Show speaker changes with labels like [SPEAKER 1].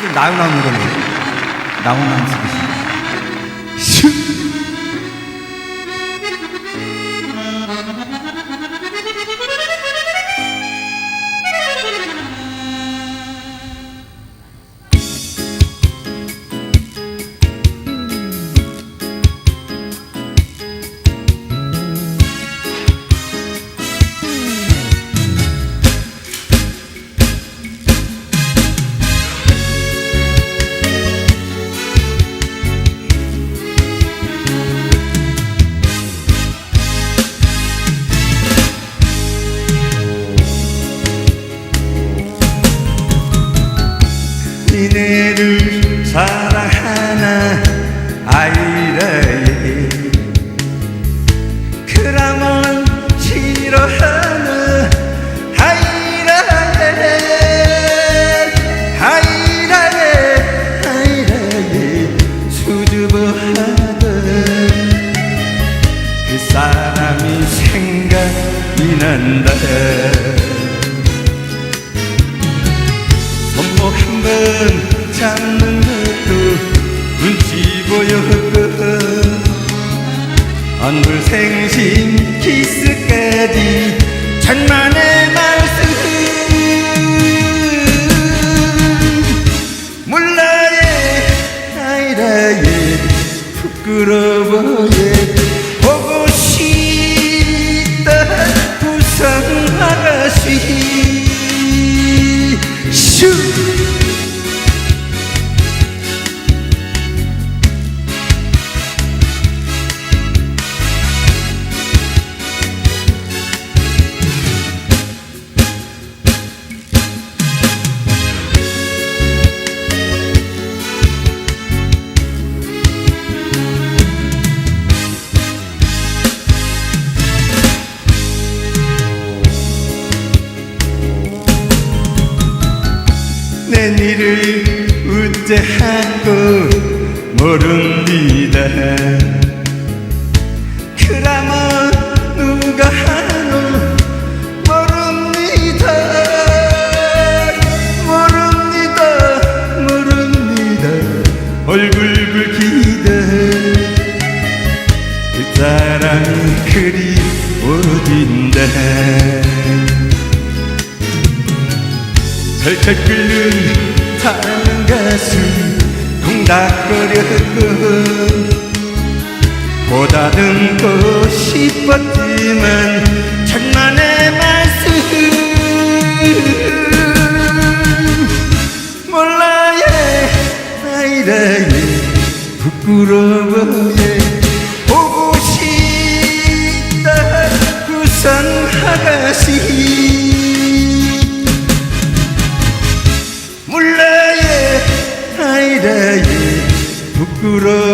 [SPEAKER 1] 좀 나훈아 노래로 나훈아 쓰겠습니다.
[SPEAKER 2] 니네를 사랑하나 아이라에 그라면 싫어하나 아이라에 아이라에 아이라에 수줍어하던 그 사람이 생각이 난다 한번 잡는 것도 눈치 보였고 안불생신 키스까지 천만의 말씀. 몰라예 아이라예 부끄러워예 보고 싶다. 부산 아가씨 내 일을 우째하고 모릅니다. 그라면 누가 하노? 모릅니다. 모릅니다. 모릅니다. 얼굴 붉히다. 그 사람이 그리 어딘다 철철 끓는 사랑 가슴 콩닥거렸고 보다듬고 싶었지만 천만의 말씀. 몰라예 아이라예 부끄러워예 보고 싶다. 부산 아가씨 부